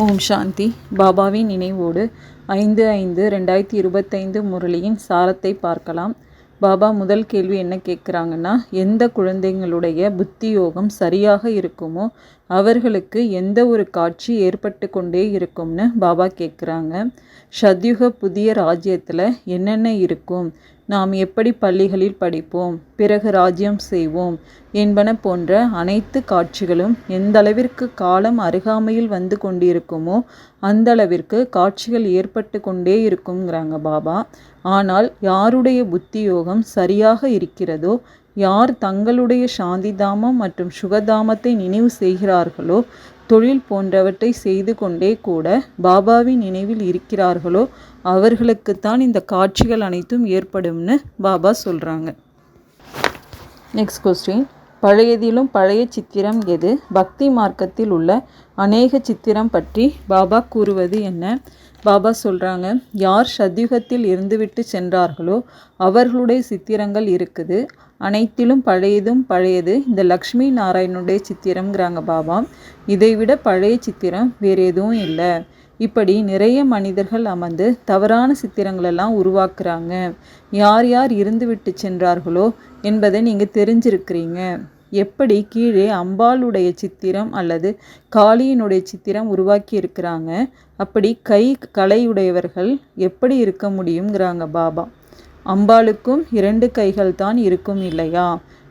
ஓம் சாந்தி. பாபாவின் நினைவோடு ஐந்து ஐந்து ரெண்டாயிரத்தி இருபத்தைந்து முரளியின் சாரத்தை பார்க்கலாம். பாபா முதல் கேள்வி என்ன கேட்குறாங்கன்னா எந்த குழந்தைங்களுடைய புத்தி யோகம் சரியாக இருக்குமோ அவர்களுக்கு எந்த ஒரு காட்சி ஏற்பட்டு கொண்டே இருக்கும்னு பாபா கேட்குறாங்க. சத்யுக புதிய ராஜ்யத்தில் என்னென்ன இருக்கும்? நாம் எப்படி பள்ளிகளில் படிப்போம் பிறகு ராஜ்யம் செய்வோம் என்பன போன்ற அனைத்து காட்சிகளும் எந்தளவிற்கு காலம் அருகாமையில் வந்து கொண்டிருக்குமோ அந்தளவிற்கு காட்சிகள் ஏற்பட்டு கொண்டே இருக்குங்கிறாங்க பாபா. ஆனால் யாருடைய புத்தியோகம் சரியாக இருக்கிறதோ யார் தங்களுடைய சாந்திதாமம் மற்றும் சுகதாமத்தை நினைவு செய்கிறார்களோ தொழில் போன்றவற்றை செய்து கொண்டே கூட பாபாவின் நினைவில் இருக்கிறார்களோ அவர்களுக்குத்தான் இந்த காட்சிகள் அனைத்தும் ஏற்படும்னு பாபா சொல்கிறாங்க நெக்ஸ்ட் கொஸ்டின் பழையதிலும் பழைய சித்திரம் எது? பக்தி மார்க்கத்தில் உள்ள அநேக சித்திரம் பற்றி பாபா கூறுவது என்ன? பாபா சொல்கிறாங்க யார் சத்யுகத்தில் இருந்துவிட்டு சென்றார்களோ அவர்களுடைய சித்திரங்கள் இருக்குது. அனைத்திலும் பழையதும் பழையது. இந்த லக்ஷ்மி நாராயணனுடைய சித்திரம்ங்கிறாங்க பாபா. இதைவிட பழைய சித்திரம் வேறு எதுவும் இல்லை. இப்படி நிறைய மனிதர்கள் அமர்ந்து தவறான சித்திரங்களெல்லாம் உருவாக்குறாங்க. யார் யார் இருந்து விட்டு சென்றார்களோ என்பதை நீங்கள் தெரிஞ்சிருக்கிறீங்க. எப்படி கீழே அம்பாளுடைய சித்திரம் அல்லது காளியினுடைய சித்திரம் உருவாக்கி இருக்கிறாங்க? அப்படி கை கலையுடையவர்கள் எப்படி இருக்க முடியுங்கிறாங்க பாபா. அம்பாளுக்கும் இரண்டு கைகள் தான் இருக்கும் இல்லையா?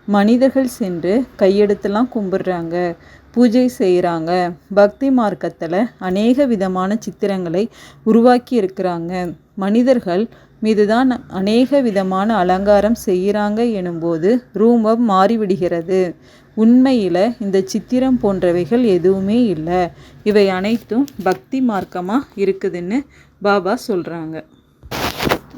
மனிதர்கள் சென்று கையெடுத்துலாம் கும்பிடுறாங்க பூஜை செய்கிறாங்க பக்தி மார்க்கத்தில் அநேக விதமான சித்திரங்களை உருவாக்கி இருக்கிறாங்க. மனிதர்கள் மீதுதான் அநேக விதமான அலங்காரம் செய்கிறாங்க எனும்போது ரூபம் மாறிவிடுகிறது. உண்மையில் இந்த சித்திரம் போன்றவைகள் எதுவுமே இல்லை. இவை அனைத்தும் பக்தி மார்க்கமாக இருக்குதுன்னு பாபா சொல்கிறாங்க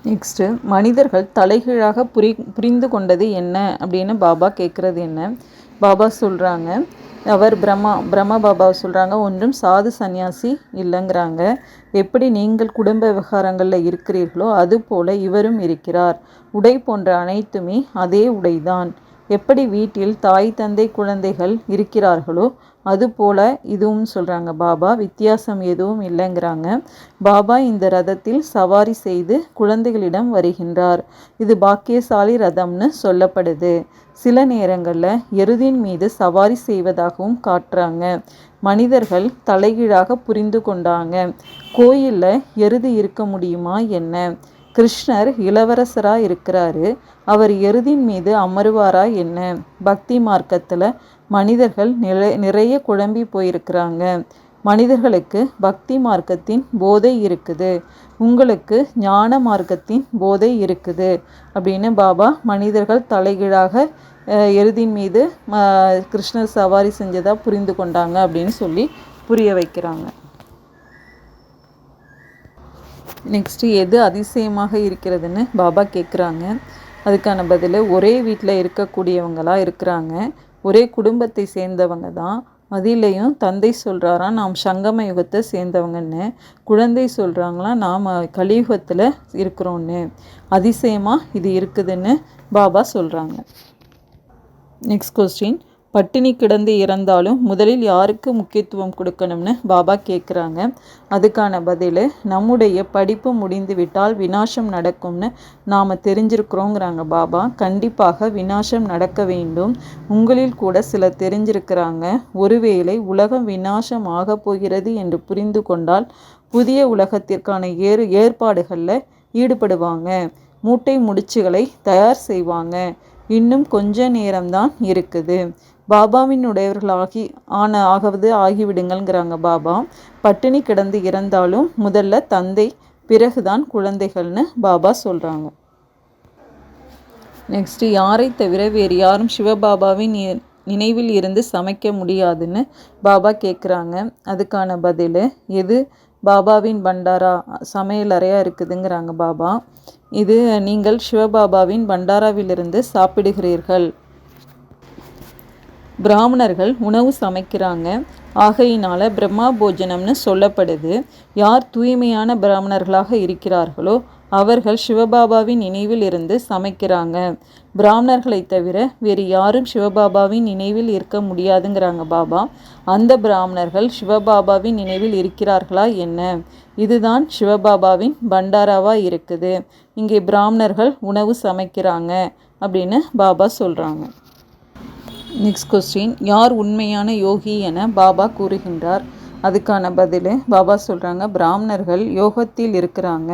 நெக்ஸ்ட்டு மனிதர்கள் தலைகீழாக புரி புரிந்து கொண்டது என்ன அப்படின்னு பாபா கேட்குறது என்ன? பாபா சொல்கிறாங்க அவர் பிரம்மா பிரம்ம பாபா சொல்கிறாங்க ஒன்றும் சாது சந்நியாசி இல்லைங்கிறாங்க. எப்படி நீங்கள் குடும்ப விவகாரங்களில் இருக்கிறீர்களோ அதுபோல இவரும் இருக்கிறார். உடை போன்ற அனைத்துமே அதே உடைதான். எப்படி வீட்டில் தாய் தந்தை குழந்தைகள் இருக்கிறார்களோ அதுபோல இதுவும் சொல்கிறாங்க பாபா வித்தியாசம் எதுவும் இல்லைங்கிறாங்க. பாபா இந்த ரதத்தில் சவாரி செய்து குழந்தைகளிடம் வருகின்றார். இது பாக்கியசாலி ரதம்னு சொல்லப்படுது. சில நேரங்களில் எருதின் மீது சவாரி செய்வதாகவும் காட்டுறாங்க. மனிதர்கள் தலைகீழாக புரிந்து கொண்டாங்க. கோயிலில் எருது இருக்க முடியுமா என்ன? கிருஷ்ணர் இளவரசராக இருக்கிறாரு. அவர் எருதின் மீது அமருவாரா என்ன? பக்தி மார்க்கத்தில் மனிதர்கள் நிறை நிறைய குழம்பி போயிருக்கிறாங்க. மனிதர்களுக்கு பக்தி மார்க்கத்தின் போதை இருக்குது. உங்களுக்கு ஞான மார்க்கத்தின் போதை இருக்குது. அப்படின்னு பாபா மனிதர்கள் தலைகீழாக எருதின் மீது கிருஷ்ணர் சவாரி செஞ்சதாக புரிந்து கொண்டாங்க அப்படின்னு சொல்லி புரிய வைக்கிறாங்க. நெக்ஸ்ட்டு எது அதிசயமாக இருக்கிறதுன்னு பாபா கேட்குறாங்க அதுக்கான பதில் ஒரே வீட்டில் இருக்கக்கூடியவங்களாக இருக்கிறாங்க. ஒரே குடும்பத்தை சேர்ந்தவங்க தான். அதிலையும் தந்தை சொல்கிறாரா நாம் சங்கம யுகத்தை சேர்ந்தவங்கன்னு. குழந்தை சொல்கிறாங்களாம் நாம் கலியுகத்தில் இருக்கிறோன்னு. அதிசயமாக இது இருக்குதுன்னு பாபா சொல்கிறாங்க நெக்ஸ்ட் கொஸ்டின் பட்டினி கிடந்து இறந்தாலும் முதலில் யாருக்கு முக்கியத்துவம் கொடுக்கணும்னு பாபா கேட்குறாங்க அதுக்கான பதில் நம்முடைய படிப்பு முடிந்து விட்டால் வினாசம் நடக்கும்னு நாம் தெரிஞ்சிருக்கிறோங்கிறாங்க பாபா. கண்டிப்பாக வினாசம் நடக்க வேண்டும். உங்களில் கூட சிலர் தெரிஞ்சிருக்கிறாங்க. ஒருவேளை உலகம் வினாசம் ஆகப் போகிறது என்று புரிந்து கொண்டால் புதிய உலகத்திற்கான ஏறு ஏற்பாடுகளில் ஈடுபடுவாங்க. மூட்டை முடிச்சுகளை தயார் செய்வாங்க. இன்னும் கொஞ்ச நேரம்தான் இருக்குது. பாபாவினுடையவர்களாகி ஆன ஆகவது ஆகிவிடுங்கள்ங்கிறாங்க பாபா. பட்டினி கிடந்து இறந்தாலும் முதல்ல தந்தை பிறகுதான் குழந்தைகள்னு பாபா சொல்கிறாங்க நெக்ஸ்ட்டு யாரை தவிர வேறு யாரும் சிவபாபாவின் நினைவில் இருந்து சமைக்க முடியாதுன்னு பாபா கேட்குறாங்க அதுக்கான பதில் எது? பாபாவின் பண்டாரா சமையலறையாக இருக்குதுங்கிறாங்க பாபா. இது நீங்கள் சிவபாபாவின் பண்டாராவிலிருந்து சாப்பிடுகிறீர்கள். பிராமணர்கள் உணவு சமைக்கிறாங்க. ஆகையினால் பிரம்மா போஜனம்னு சொல்லப்படுது. யார் தூய்மையான பிராமணர்களாக இருக்கிறார்களோ அவர்கள் சிவபாபாவின் நினைவில் இருந்து சமைக்கிறாங்க. பிராமணர்களை தவிர வேறு யாரும் சிவபாபாவின் நினைவில் இருக்க முடியாதுங்கிறாங்க பாபா. அந்த பிராமணர்கள் சிவபாபாவின் நினைவில் இருக்கிறார்களா என்ன? இதுதான் சிவபாபாவின் பண்டாராவாக இருக்குது. இங்கே பிராமணர்கள் உணவு சமைக்கிறாங்க அப்படின்னு பாபா சொல்கிறாங்க நெக்ஸ்ட் கொஸ்டின் யார் உண்மையான யோகி என பாபா கூறுகின்றார்? அதுக்கான பதில் பாபா சொல்கிறாங்க பிராமணர்கள் யோகத்தில் இருக்கிறாங்க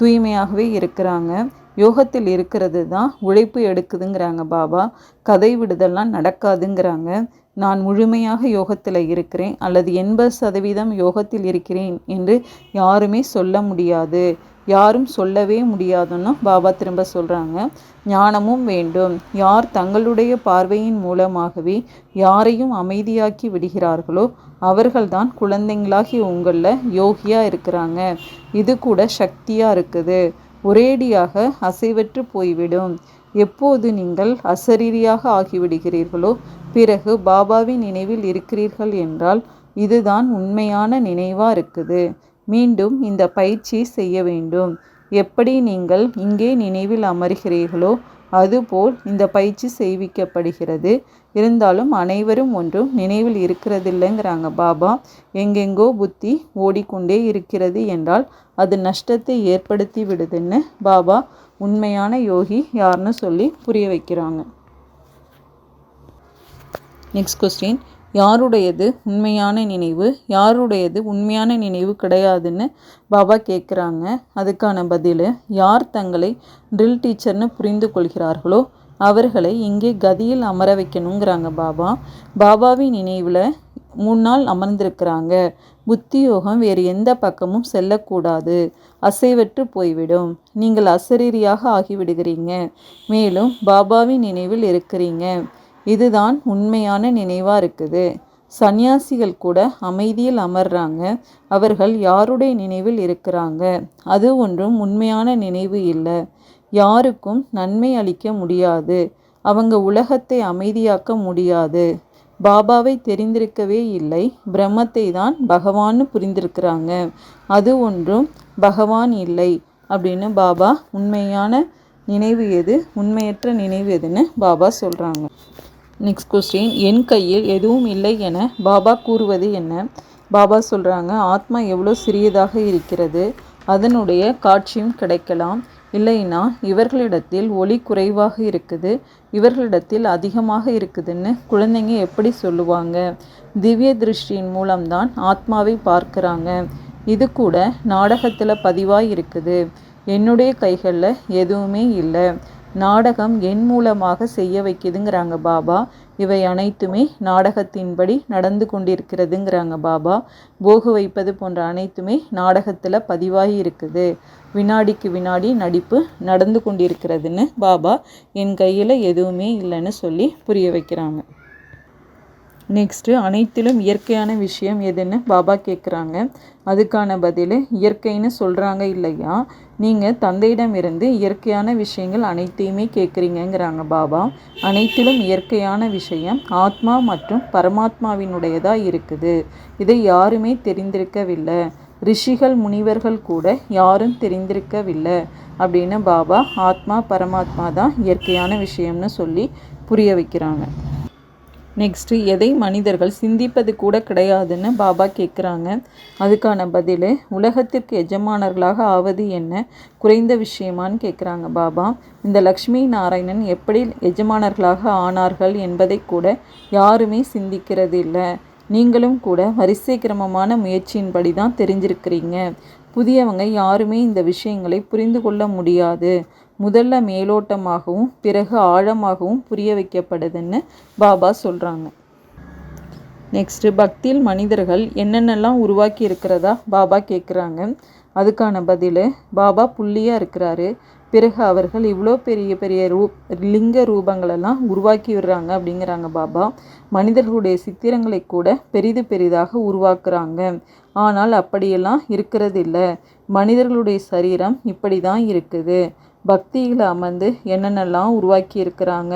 தூய்மையாகவே இருக்கிறாங்க. யோகத்தில் இருக்கிறது தான் உழைப்பு எடுக்குதுங்கிறாங்க பாபா. கதை விடுதல்லாம் நடக்காதுங்கிறாங்க. நான் முழுமையாக யோகத்தில் இருக்கிறேன் அல்லது எண்பது சதவீதம் யோகத்தில் இருக்கிறேன் என்று யாருமே சொல்ல முடியாது. யாரும் சொல்லவே முடியாதுன்னு பாபா திரும்ப சொல்கிறாங்க ஞானமும் வேண்டும். யார் தங்களுடைய பார்வையின் மூலமாகவே யாரையும் அமைதியாக்கி விடுகிறார்களோ அவர்கள்தான் குழந்தைங்களாகி உங்களில் யோகியாக இருக்கிறாங்க. இது கூட சக்தியாக இருக்குது. ஒரேடியாக அசைவற்று போய்விடும். எப்போது நீங்கள் அசரீரியாக ஆகிவிடுகிறீர்களோ பிறகு பாபாவின் நினைவில் இருக்கிறீர்கள் என்றால் இதுதான் உண்மையான நினைவாக இருக்குது. மீண்டும் இந்த பயிற்சி செய்ய வேண்டும். எப்படி நீங்கள் இங்கே நினைவில் அமர்கிறீர்களோ அதுபோல் இந்த பயிற்சி செய்விக்கப்படுகிறது. இருந்தாலும் அனைவரும் ஒன்றும் நினைவில் இருக்கிறதில்லைங்கிறாங்க பாபா. எங்கெங்கோ புத்தி ஓடிக்கொண்டே இருக்கிறது என்றால் அது நஷ்டத்தை ஏற்படுத்தி விடுதுன்னு பாபா உண்மையான யோகி யாருன்னு சொல்லி புரிய வைக்கிறாங்க. நெக்ஸ்ட் கொஸ்டின் யாருடையது உண்மையான நினைவு? யாருடையது உண்மையான நினைவு கிடையாதுன்னு பாபா கேட்குறாங்க அதுக்கான பதில் யார் தங்களை ட்ரில் டீச்சர்னு புரிந்து கொள்கிறார்களோ அவர்களை இங்கே கதியில் அமர வைக்கணுங்கிறாங்க பாபா. பாபாவின் நினைவில் மூணு நாள் அமர்ந்திருக்கிறாங்க. புத்தி யோகம் வேறு எந்த பக்கமும் செல்லக்கூடாது. அசைவற்று போய்விடும். நீங்கள் அசரீரியாக ஆகிவிடுகிறீங்க. மேலும் பாபாவின் நினைவில் இருக்கிறீங்க. இதுதான் உண்மையான நினைவாக இருக்குது. சந்நியாசிகள் கூட அமைதியில் அமர்றாங்க. அவர்கள் யாருடைய நினைவில் இருக்கிறாங்க? அது ஒன்றும் உண்மையான நினைவு இல்லை. யாருக்கும் நன்மை அளிக்க முடியாது. அவங்க உலகத்தை அமைதியாக்க முடியாது. பாபாவை தெரிந்திருக்கவே இல்லை. பிரம்மத்தை தான் பகவான்னு புரிந்திருக்கிறாங்க. அது ஒன்றும் பகவான் இல்லை அப்படின்னு பாபா உண்மையான நினைவு எது? உண்மையற்ற நினைவு எதுன்னு பாபா சொல்கிறாங்க நெக்ஸ்ட் கொஸ்டின் என் கையில் எதுவும் இல்லை என பாபா கூறுவது என்ன? பாபா சொல்கிறாங்க ஆத்மா எவ்வளோ சிறியதாக இருக்கிறது அதனுடைய காட்சியும் கிடைக்கலாம். இல்லைன்னா இவர்களிடத்தில் ஒளி குறைவாக இருக்குது இவர்களிடத்தில் அதிகமாக இருக்குதுன்னு குழந்தைங்க எப்படி சொல்லுவாங்க? திவ்ய திருஷ்டியின் மூலம்தான் ஆத்மாவை பார்க்குறாங்க. இது கூட நாடகத்தில் பதிவாக இருக்குது. என்னுடைய கைகளில் எதுவுமே இல்லை. நாடகம் என் மூலமாக செய்ய வைக்குதுங்கிறாங்க பாபா. இவை அனைத்துமே நாடகத்தின்படி நடந்து கொண்டிருக்கிறதுங்கிறாங்க பாபா. போகு வைப்பது போன்ற அனைத்துமே நாடகத்தில் பதிவாகி இருக்குது. வினாடிக்கு வினாடி நடிப்பு நடந்து கொண்டிருக்கிறதுன்னு பாபா என் கையில் எதுவுமே இல்லைன்னு சொல்லி புரிய வைக்கிறாங்க. நெக்ஸ்ட்டு அனைத்திலும் இயற்கையான விஷயம் எதுன்னு பாபா கேட்குறாங்க அதுக்கான பதில் இயற்கைன்னு சொல்கிறாங்க இல்லையா? நீங்கள் தந்தையிடம் இருந்து இயற்கையான விஷயங்கள் அனைத்தையுமே கேட்குறீங்கங்கிறாங்க பாபா. அனைத்திலும் இயற்கையான விஷயம் ஆத்மா மற்றும் பரமாத்மாவினுடையதாக இருக்குது. இதை யாருமே தெரிந்திருக்கவில்லை. ரிஷிகள் முனிவர்கள் கூட யாரும் தெரிந்திருக்கவில்லை அப்படின்னு பாபா ஆத்மா பரமாத்மா தான் இயற்கையான விஷயம்னு சொல்லி புரிய வைக்கிறாங்க. நெக்ஸ்ட்டு எதை மனிதர்கள் சிந்திப்பது கூட கிடையாதுன்னு பாபா கேட்குறாங்க அதுக்கான பதில் உலகத்திற்கு எஜமானர்களாக ஆவது என்ன? குறைந்த விஷயமான்னு கேட்குறாங்க பாபா. இந்த லக்ஷ்மி நாராயணன் எப்படி எஜமானர்களாக ஆனார்கள் என்பதை கூட யாருமே சிந்திக்கிறது இல்லை நீங்களும் கூட வரிசை கிரமமான முயற்சியின்படி தான் தெரிஞ்சிருக்கிறீங்க. புதியவங்க யாருமே இந்த விஷயங்களை புரிந்து கொள்ள முடியாது. முதல்ல மேலோட்டமாகவும் பிறகு ஆழமாகவும் புரிய வைக்கப்படுதுன்னு பாபா சொல்கிறாங்க நெக்ஸ்ட்டு பக்தியில் மனிதர்கள் என்னென்னலாம் உருவாக்கி இருக்கிறதா பாபா கேட்குறாங்க அதுக்கான பதில் பாபா புள்ளியாக இருக்கிறாரு. பிறகு அவர்கள் இவ்வளோ பெரிய பெரிய ரூ லிங்க ரூபங்களெல்லாம் உருவாக்கி விடுறாங்க அப்படிங்கிறாங்க பாபா. மனிதர்களுடைய சித்திரங்களை கூட பெரிது பெரிதாக உருவாக்குறாங்க. ஆனால் அப்படியெல்லாம் இருக்கிறது இல்லை மனிதர்களுடைய சரீரம் இப்படி தான் இருக்குது. பக்தியில் அமர்ந்து என்னென்னலாம் உருவாக்கி இருக்கிறாங்க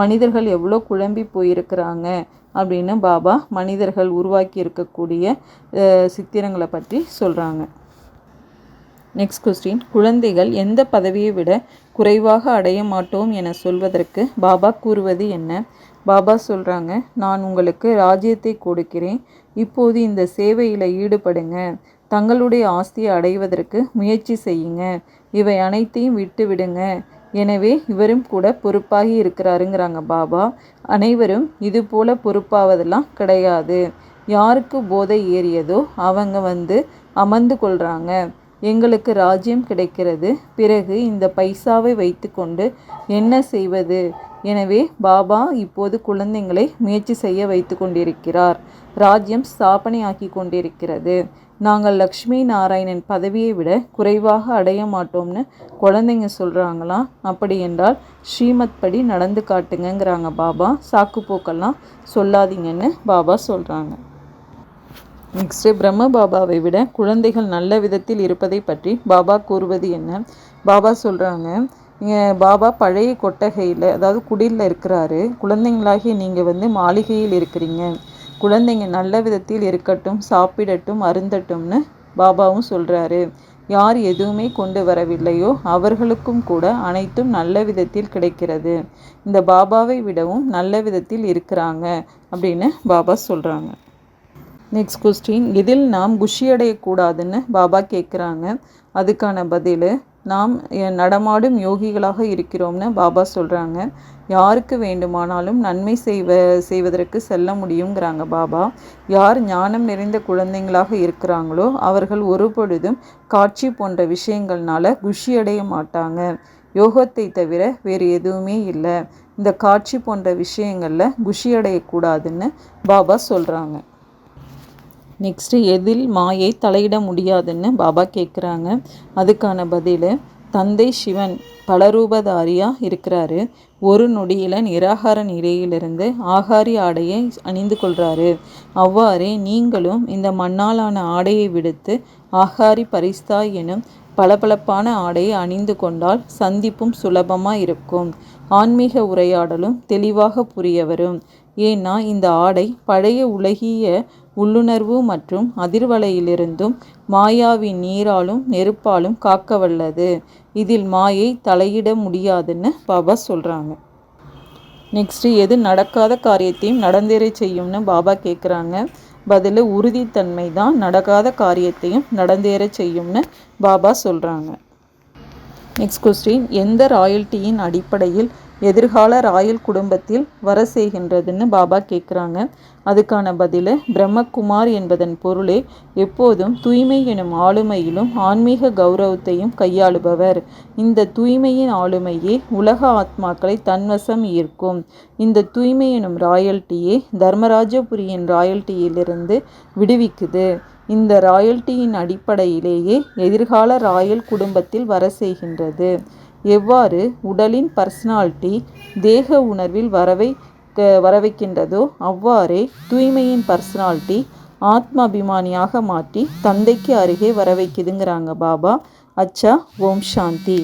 மனிதர்கள் எவ்வளோ குழம்பி போயிருக்கிறாங்க? அப்படின்னு பாபா மனிதர்கள் உருவாக்கி இருக்கக்கூடிய சித்திரங்களை பற்றி சொல்கிறாங்க நெக்ஸ்ட் கொஸ்டின் குழந்தைகள் எந்த பதவியை விட குறைவாக அடைய மாட்டோம் என சொல்வதற்கு பாபா கூறுவது என்ன? பாபா சொல்கிறாங்க நான் உங்களுக்கு ராஜ்யத்தை கொடுக்கிறேன். இப்போது இந்த சேவையில் ஈடுபடுங்க. தங்களுடைய ஆஸ்தியை அடைவதற்கு முயற்சி செய்யுங்க. இவை அனைத்தையும் விட்டு விடுங்க எனவே இவரும் கூட பொறுப்பாகி இருக்கிறாருங்கிறாங்க பாபா. அனைவரும் இது போல பொறுப்பாவதெல்லாம் கிடையாது. யாருக்கு போதை ஏறியதோ அவங்க வந்து அமர்ந்து கொள்கிறாங்க எங்களுக்கு ராஜ்யம் கிடைக்கிறது. பிறகு இந்த பைசாவை வைத்துக்கொண்டு என்ன செய்வது? எனவே பாபா இப்போது குழந்தைங்களை முயற்சி செய்ய வைத்து கொண்டிருக்கிறார். ராஜ்யம் ஸ்தாபனையாக்கி கொண்டிருக்கிறது. நாங்கள் லக்ஷ்மி நாராயணன் பதவியை விட குறைவாக அடைய மாட்டோம்னு குழந்தைங்க சொல்கிறாங்களாம் அப்படி என்றால் ஸ்ரீமத் படி நடந்து காட்டுங்கிறாங்க பாபா. சாக்கு போக்கெல்லாம் சொல்லாதீங்கன்னு பாபா சொல்கிறாங்க நெக்ஸ்ட்டு பிரம்ம பாபாவை விட குழந்தைகள் நல்ல விதத்தில் இருப்பதை பற்றி பாபா கூறுவது என்ன? பாபா சொல்கிறாங்க பாபா பழைய கொட்டகையில் அதாவது குடிலில் இருக்கிறாரு. குழந்தைங்களாகிய நீங்கள் வந்து மாளிகையில் இருக்கிறீங்க. குழந்தைங்க நல்ல விதத்தில் இருக்கட்டும் சாப்பிடட்டும் அருந்தட்டும்னு பாபாவும் சொல்கிறாரு யார் எதுவுமே கொண்டு வரவில்லையோ அவர்களுக்கும் கூட அனைத்தும் நல்ல விதத்தில் கிடைக்கிறது. இந்த பாபாவை விடவும் நல்ல விதத்தில் இருக்கிறாங்க அப்படின்னு பாபா சொல்கிறாங்க நெக்ஸ்ட் கொஸ்டின் இதில் நாம் குஷியடையக்கூடாதுன்னு பாபா கேட்குறாங்க அதுக்கான பதில் நாம் நடமாடும் யோகிகளாக இருக்கிறோம்னு பாபா சொல்கிறாங்க யாருக்கு வேண்டுமானாலும் நன்மை செய்வ செய்வதற்கு செல்ல முடியுங்கிறாங்க பாபா. யார் ஞானம் நிறைந்த குழந்தைங்களாக இருக்கிறாங்களோ அவர்கள் ஒரு பொழுதும் காட்சி போன்ற விஷயங்கள்னால குஷியடைய மாட்டாங்க. யோகத்தை தவிர வேறு எதுவுமே இல்லை. இந்த காட்சி போன்ற விஷயங்களில் குஷியடையக்கூடாதுன்னு பாபா சொல்கிறாங்க நெக்ஸ்ட்டு எதில் மாயை தலையிட முடியாதுன்னு பாபா கேட்குறாங்க அதுக்கான பதில் தந்தை சிவன். பலரூபதாரியாக இருக்கிறாரு. ஒரு நொடியில் நிராகார நிலையிலிருந்து ஆகாரி ஆடையை அணிந்து கொள்கிறாரு அவ்வாறே நீங்களும் இந்த மண்ணாலான ஆடையை விடுத்து ஆகாரி பரிஸ்தா எனும் பளபளப்பான ஆடையை அணிந்து கொண்டால் சந்திப்பும் சுலபமாக இருக்கும். ஆன்மீக உரையாடலும் தெளிவாக புரிய வரும் ஏன்னா இந்த ஆடை பழைய உலகிய உள்ளுணர்வு மற்றும் அதிர்வலையிலிருந்தும் மாயாவின் நீராலும் நெருப்பாலும் காக்க வல்லது இதில் மாயை தலையிட முடியாதுன்னு பாபா சொல்கிறாங்க நெக்ஸ்ட்டு எது நடக்காத காரியத்தையும் நடந்தேற செய்யும்னு பாபா கேட்குறாங்க பதில் உறுதித்தன்மை தான் நடக்காத காரியத்தையும் நடந்தேற செய்யும்னு பாபா சொல்கிறாங்க நெக்ஸ்ட் கொஸ்டின் எந்த ராயல்ட்டியின் அடிப்படையில் எதிர்கால ராயல் குடும்பத்தில் வர செய்கின்றதுன்னு பாபா கேட்குறாங்க அதுக்கான பதில பிரம்மகுமார் என்பதன் பொருளே எப்போதும் தூய்மை எனும் ஆளுமையிலும் ஆன்மீக கௌரவத்தையும் கையாளுபவர். இந்த தூய்மையின் ஆளுமையே உலக ஆத்மாக்களை தன்வசம் ஈர்க்கும். இந்த தூய்மை எனும் ராயல்ட்டியே தர்மராஜபுரியின் ராயல்ட்டியிலிருந்து விடுவிக்குது. இந்த ராயல்ட்டியின் அடிப்படையிலேயே எதிர்கால ராயல் குடும்பத்தில் வர செய்கின்றது. எவ்வாறு உடலின் பர்சனாலிட்டி தேக உணர்வில் வரவை வரவைக்கின்றதோ அவ்வாறே தூய்மையின் பர்சனாலிட்டி ஆத்மாபிமானியாக மாற்றி தந்தைக்கு அருகே வர வைக்குதுங்கிறாங்க பாபா. அச்சா ஓம் சாந்தி.